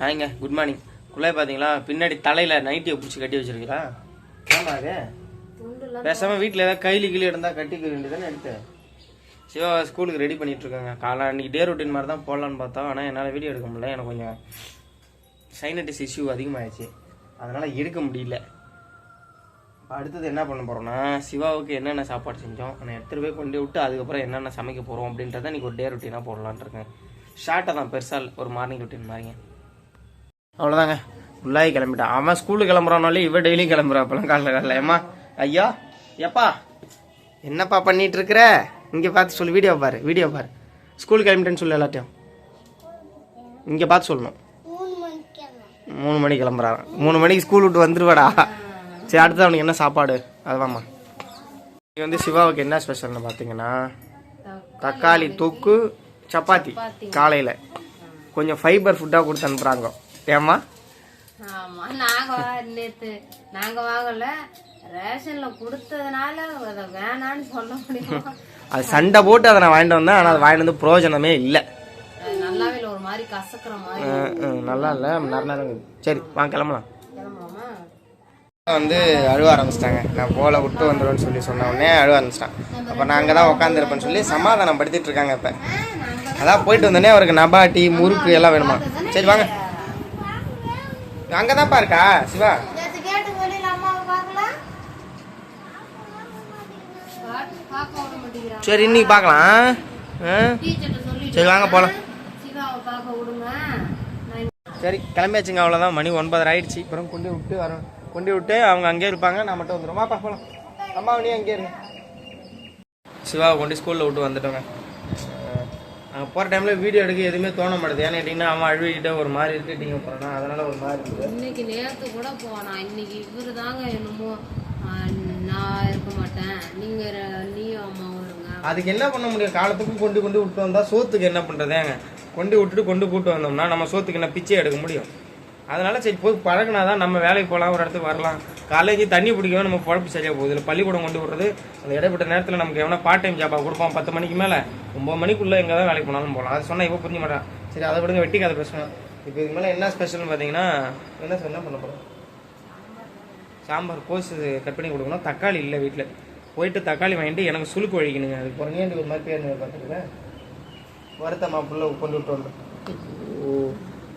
ஹாய்ங்க good morning குள்ளாய் பார்த்தீங்களா பின்னாடி தலையில் நைட்டியை பிடிச்சி கட்டி வச்சிருக்கீங்களா? அது? பேசாமல் வீட்டில் ஏதாவது கைலி கிளி இருந்தால் கட்டிக்க வேண்டியதானே எடுத்து? சிவா ஸ்கூலுக்கு ரெடி பண்ணிட்டு இருக்காங்க. காலை அன்றைக்கி டே ரொட்டீன் மாதிரி தான் போடலான்னு பார்த்தோம். ஆனால் என்னால் வீடியோ எடுக்க முடியல. எனக்கு கொஞ்சம் சைனட்டிஸ் இஷ்யூ அதிகமாகிடுச்சு அதனால் எடுக்க முடியல. அடுத்தது என்ன பண்ண போகிறோம்னா சிவாவுக்கு என்னென்ன சாப்பாடு செஞ்சோம் நான் எடுத்துகிட்டு போய் கொண்டு விட்டு அதுக்கப்புறம் என்னென்ன சமைக்க போகிறோம் அப்படின்றத இன்றைக்கி ஒரு டே ரொட்டீனாக போடலான்னு இருக்கேன். ஷார்ட்டாக தான் பெருசாக ஒரு மார்னிங் ரொட்டீன் மாதிரிங்க. அவ்வளோதாங்க ஃபுல்லாகி கிளம்பிட்டான் அவன் ஸ்கூலுக்கு கிளம்புறானாலே இவ டெய்லி கிளம்புறா அப்பெல்லாம் காலைல காலைல. ஏம்மா? ஐயா எப்பா என்னப்பா பண்ணிட்டு இருக்கிற இங்கே பார்த்து சொல்லு வீடியோ பாரு வீடியோ பாரு. ஸ்கூல் கிளம்பிட்டேன்னு சொல்லு எல்லாத்தையும். இங்கே பார்த்து சொல்லணும். மூணு மணிக்கு கிளம்புறான். மூணு மணிக்கு ஸ்கூல் விட்டு வந்துருவாடா. சரி அடுத்து அவனுக்கு என்ன சாப்பாடு? அதுவாம்மா இது வந்து சிவாவுக்கு என்ன ஸ்பெஷல்னு பார்த்தீங்கன்னா தக்காளி தொக்கு சப்பாத்தி காலையில். கொஞ்சம் ஃபைபர் ஃபுட்டாக கொடுத்து அனுப்புகிறாங்க ஏம்மா? ஆமா நாங்க வா- நேத்து. நாங்க வாங்கல. ரேஷன்ல கொடுத்ததுனால அதை வேணான்னு சொல்ல முடியுமா? அது சண்டை போட்டு அதை நான் வாங்கிட்டு வந்தேன். ஆனால் அது வாங்கிட்டு வந்து பிரயோஜனமே இல்லை. நல்லாவே இல்லை ஒரு மாதிரி கசக்குற மாதிரி. நல்லா இல்லை. நேரம் இருக்குது. சரி வாங்க கிளம்பலாம். வந்து அழுவ ஆரம்பிச்சிட்டாங்க. நான் போல விட்டு வந்துடுவேன்னு சொல்லி சொன்ன உடனே அழுவ ஆரம்பிச்சிட்டான். அப்போ நான் அங்கே தான் உட்காந்துருப்பேன்னு சொல்லி சமாதானம் படுத்திட்டு இருக்காங்க இப்போ. அதான் போயிட்டு வந்தோடனே அவருக்கு நபாட்டி முறுக்கு எல்லாம் வேணுமா? சரி வாங்க. அங்கே தான்ப்பா இருக்கா சிவா? சரி இன்னைக்கு பார்க்கலாம். சரி வாங்க போகலாம் சரி கிளம்பியாச்சுங்க அவ்வளோதான் மணி ஒன்பதரை ஆயிடுச்சு அப்புறம் கொண்டு விட்டு வரோம். கொண்டு விட்டு அவங்க அங்கேயே இருப்பாங்க. நான் மட்டும் வந்துடும் வாப்பா போகலாம் அம்மா நீ அங்கேயே இருங்க. சிவாவை கொண்டு ஸ்கூலில் விட்டு வந்துட்டோங்க. போகிற டைமில் வீடியோ எடுக்க எதுவுமே தோண மாட்டேது. ஏன்னு கேட்டிங்கன்னா அவன் அழுவிக்கிட்ட ஒரு மாதிரி இருக்கிட்டீங்க போகிறான் அதனால ஒரு மாதிரி இருக்குது இன்னைக்கு நேத்து கூட போனான் இன்னைக்கு இவரு தாங்க என்னமோ நான் இருக்க மாட்டேன். நீங்க ர- நீயும் அம்மாவும் இருங்க. அதுக்கு என்ன பண்ண முடியும்? காலத்துக்கு கொண்டு கொண்டு விட்டு வந்தால் சோத்துக்கு என்ன பண்ணுறதேங்க கொண்டு விட்டுட்டு கொண்டு கூட்டு வந்தோம்னா நம்ம சோத்துக்கு என்ன பிச்சை எடுக்க முடியும்? அதனால சரி போய் பழகினா தான் நம்ம வேலைக்கு போகலாம் ஒரு இடத்துக்கு வரலாம். காலேஜ் தண்ணி பிடிக்கவும் நம்ம குழப்பு சரியாக போகுது இல்லை பள்ளிக்கூடம் கொண்டு விடுறது அந்த இடைப்பட்ட நேரத்தில் நமக்கு எவனா பார்ட் டைம் ஜாபாக கொடுப்போம் பத்து மணிக்கு மேலே ஒம்பது மணிக்குள்ளே எங்கே தான் வேலைக்கு போனாலும் போகலாம். அது சொன்னால் இப்போ புரிஞ்ச மாட்டான். சரி அதை விடுங்க வெட்டி கதை பேசுவேன் இப்போ இதுக்கு மேலே என்ன ஸ்பெஷல்னு பார்த்தீங்கன்னா என்ன சொன்னால் என்ன பண்ண போகிறோம் சாம்பார் கோஸ் கட் பண்ணி கொடுக்கணும். தக்காளி இல்லை வீட்டில் போயிட்டு தக்காளி வாங்கிட்டு எனக்கு சுழுக்கு வழிக்கணுங்க. அதுக்கு பிறகு ஒரு மாதிரி பேர் பார்த்துருக்கேன் வருத்தம்மா புள்ள கொண்டு விட்டு ஓ.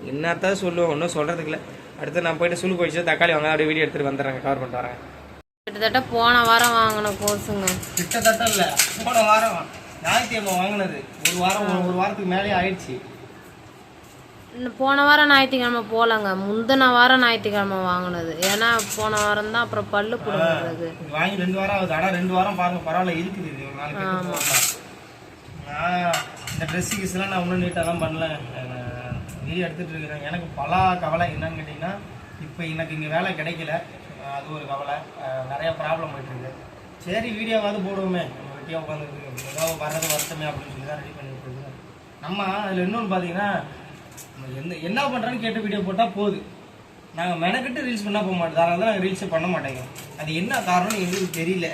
என்னத்தான் சொல்லுவோம் ஒன்றும் சொல்கிறதுக்கு இல்லை அடுத்து நான் போயிட்டு சுளுக்கு வச்சு தக்காளி வாங்க அப்படியே வீடியோ எடுத்துகிட்டு வந்துடுறேங்க கவர் பண்ணிட்டு வரேன். கிட்டத்தட்ட போன வாரம் வாங்கின கோர்ஸுங்க. கிட்டத்தட்ட இல்லை போன வாரம் ஞாயிற்றுக்கிழமை வாங்கினது. ஒரு வாரம் ஒரு- ஒரு வாரத்துக்கு மேலே ஆயிடுச்சு. போன வாரம் ஞாயிற்றுக்கிழமை போகலங்க முந்தின வாரம் ஞாயிற்றுக்கிழமை வாங்கினது. ஏன்னா போன வாரம் தான் அப்புறம் பல்லு பிடுங்கிறது இது வாங்கி ரெண்டு வாரம் ஆகுது. ஆனால் ரெண்டு வாரம் பாருங்க பரவாயில்ல இருக்குது இது. நான் இந்த ட்ரெஸ் கீஸ்லாம் நான் ஒன்றும் நீட்டாலாம் பண்ணல. வீடியோ எடுத்துகிட்டு இருக்கிறேன். எனக்கு பல கவலை என்னன்னு கேட்டிங்கன்னா இப்போ எனக்கு இங்கே வேலை கிடைக்கல. அது ஒரு கவலை. நிறைய ப்ராப்ளம் போயிட்டு சரி வீடியோவாவது போடுவோமே. நம்ம வெட்டியாக உட்காந்துருக்கு ஏதாவது வர்றது வருத்தமே அப்படின்னு சொல்லி தான் ரெடி பண்ணிட்டு இருக்கோம். நம்ம அதில் இன்னொன்று பார்த்தீங்கன்னா நம்ம என்ன என்ன பண்ணுறேன்னு கேட்டு வீடியோ போட்டால் போகுது நாங்கள் மெனக்கிட்டு ரீல்ஸ் பண்ணால் போக மாட்டோம். அதனால தான் நாங்கள் ரீல்ஸே பண்ண மாட்டேங்க. அது என்ன காரணம்னு எங்களுக்கு தெரியல.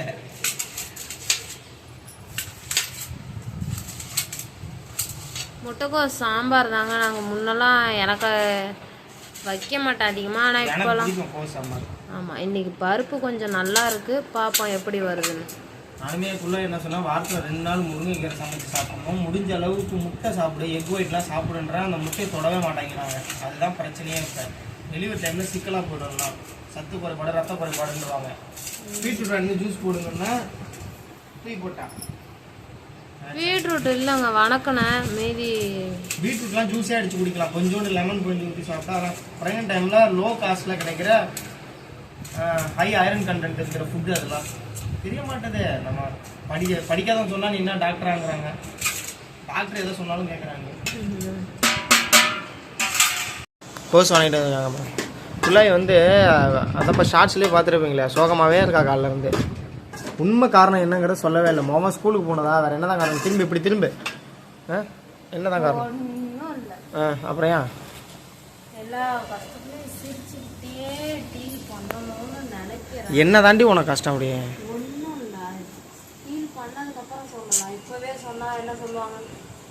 முட்டைக்கோஸ் சாம்பார் தாங்க. நாங்கள் முன்னெல்லாம் எனக்கு வைக்க மாட்டேன் அதிகமாக ஆனால் இப்போலாம் ஆமாம் இன்னைக்கு பருப்பு கொஞ்சம் நல்லா இருக்கு. பார்ப்போம் எப்படி வருதுன்னு. நானுமே குள்ள என்ன சொன்னா வாரத்தில் ரெண்டு நாள் முருங்கைக்கீரை சமைச்சு சாப்பிடணும். முடிஞ்ச அளவுக்கு முட்டை சாப்பிடு எக் ஒயிட்லாம் சாப்பிடுன்ற அந்த முட்டையை தொடவே மாட்டேங்கிறாங்க. அதுதான் பிரச்சனையே இப்போ டெலிவரி டைமில் சிக்கலாக போயிடலாம் சத்து குறைபாடு ரத்த குறைபாடுன்றவாங்க பீட்ரூட் ஜூஸ் போடுங்கன்னா டீ போட்டா. பீட்ரூட் இல்லைங்க வணக்கினேன் மீதி பீட்ரூட்லாம் ஜூஸே அடிச்சு குடிக்கலாம். கொஞ்சோண்டு லெமன் கொஞ்சம் ஊற்றி சாப்பிட்டா ப்ரெக்னென்ட் டைமில் லோ காஸ்ட்டில் கிடைக்கிற ஹை அயரன் கண்டென்ட் இருக்கிற ஃபுட்டு அதெல்லாம். தெரிய மாட்டேதே. நம்ம படிக்க படிக்காதவங்க சொன்னால் நீ என்ன டாக்டராங்கிறாங்க டாக்டர் எதை சொன்னாலும் கேட்குறாங்க கோர்ஸ் வாங்கிட்டு வந்துருக்காங்க. பிள்ளாய் வந்து அதப்போ ஷார்ட்ஸ்லேயே பார்த்துருப்பீங்களே சோகமாகவே இருக்கா காலைல இருந்து. உண்மை காரணம் என்னங்கிறத சொல்லவே இல்லை. மோமன் ஸ்கூலுக்கு போனதா? வேறு என்னதான் காரணம்? திரும்பி இப்படி திரும்ப. ஆ? என்னதான் காரணம்? ஆ அப்புறம் ஏன்? என்ன தாண்டி உனக்கு கஷ்டம் அப்படியே ஒன்றும் என்ன சொல்லுவாங்க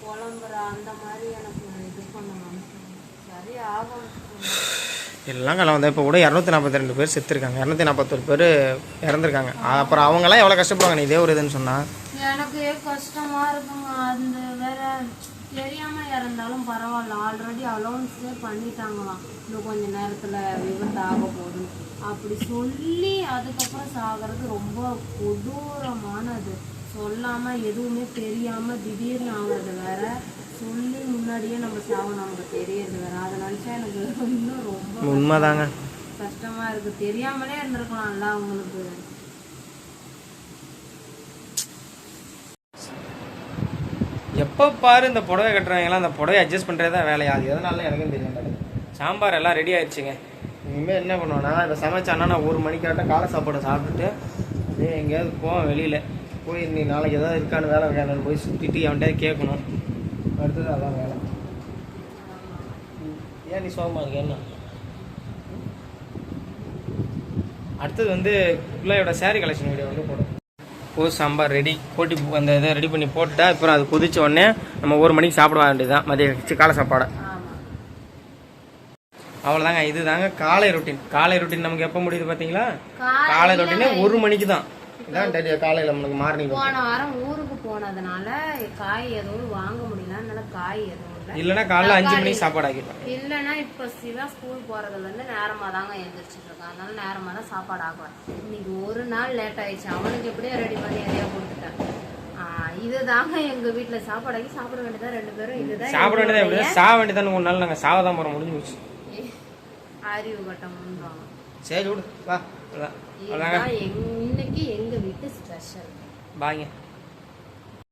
புலம்புற அந்த மாதிரி எனக்கு இது பண்ணுவாங்க சரி ஆகும் எல்லாம் கலந்து இப்போ கூட இரநூத்தி நாற்பத்தி ரெண்டு பேர் செத்துருக்காங்க. இரநூத்தி நாற்பத்தொரு பேர் இறந்துருக்காங்க. அப்புறம் அவங்களாம் எவ்வளோ கஷ்டப்படுவாங்க நீ இதே ஒரு இதுன்னு சொன்னால் எனக்கு கஷ்டமா இருக்குங்க. அந்த வேற தெரியாம இறந்தாலும் பரவாயில்ல. ஆல்ரெடி அலௌன்ஸே பண்ணிட்டாங்களாம். இன்னும் கொஞ்ச நேரத்துல விபத்து ஆக போதும் அப்படி சொல்லி அதுக்கப்புறம் சாகிறது ரொம்ப கொடூரமானது. சொல்லாம எதுவுமே தெரியாம திடீர்னு ஆகுறது வேற. சொல்லி முன்னாடியே நம்ம சாவணும் நமக்கு தெரியறது வேற. அதை நினைச்சா எனக்கு இன்னும் ரொம்ப உண்மைதாங்க. கஷ்டமா இருக்கு. தெரியாமலே இருந்திருக்கலாம்ல அவங்களுக்கு. எப்போ பாரு இந்த புடவை கட்டுறவங்கலாம் அந்த புடவை அட்ஜஸ்ட் பண்ணுறது தான் வேலையா? அது எதனால எனக்கும் தெரிய மாட்டேங்குது சாம்பார் எல்லாம் ரெடி ஆயிடுச்சுங்க. இனிமேல் என்ன பண்ணுவேன்னா இதை சமைச்சானா நான் ஒரு மணிக்காட்ட காலை சாப்பாடு சாப்பிட்டுட்டு அப்படியே எங்கேயாவது போவேன் வெளியில். போய் நீ நாளைக்கு ஏதாவது இருக்கான்னு வேலை வேலைன்னு போய் சுற்றிட்டு அவன்கிட்ட கேட்கணும். அடுத்தது அதான் வேலை. ஏன் நீ சோகமா இருக்க? என்ன? அடுத்தது வந்து பிள்ளையோட saree கலெக்ஷன் வீடியோ வந்து போடும் பூ சாம்பார் ரெடி போட்டி அந்த இதை ரெடி பண்ணி போட்டுட்டா அப்புறம் அது கொதிச்ச உடனே நம்ம ஒரு மணிக்கு சாப்பிட வேண்டியதுதான். மதிய சி- காலை சாப்பாடு. ஆமா அவ்வளோதாங்க இதுதாங்க காலை ரொட்டீன் காலை ரொட்டீன் நமக்கு எப்போ முடியுது பார்த்தீங்களா காலை ரொட்டீனே ஒரு மணிக்கு தான் இதான் டெய்லி காலையில் நம்மளுக்கு மார்னிங் போன வாரம் ஊருக்கு போனதுனால காய் எதுவும் வாங்க முடியல. அதனால காய் எதுவும் இல்லை இல்லைன்னா காலைல அஞ்சு மணிக்கு சாப்பாடு ஆக்கிடுவேன் இல்லைன்னா இப்போ சிவா ஸ்கூல் போறதுல இருந்து நேரமா தாங்க எழுந்திரிச்சிட்டு இருக்கான் அதனால நேரமா தான் சாப்பாடு ஆகுவேன் இன்னைக்கு ஒரு நாள் லேட் ஆயிடுச்சு. அவனுக்கு எப்படியோ ரெடி பண்ணி எதையோ கொடுத்துட்டேன். ஆஹ் இதுதாங்க எங்க வீட்டுல சாப்பாடு ஆக்கி சாப்பிட வேண்டியதா ரெண்டு பேரும். இதுதான் சாப்பிட வேண்டியதான் எப்படி சாக வேண்டியதான் ஒரு நாள். நாங்கள் சாவ தான் போகிறோம் முடிஞ்சு போச்சு. அறிவு சரி விடு. வா எங்க- இன்னைக்கு எங்க வீட்டு ஸ்பெஷல் பாய்ங்க.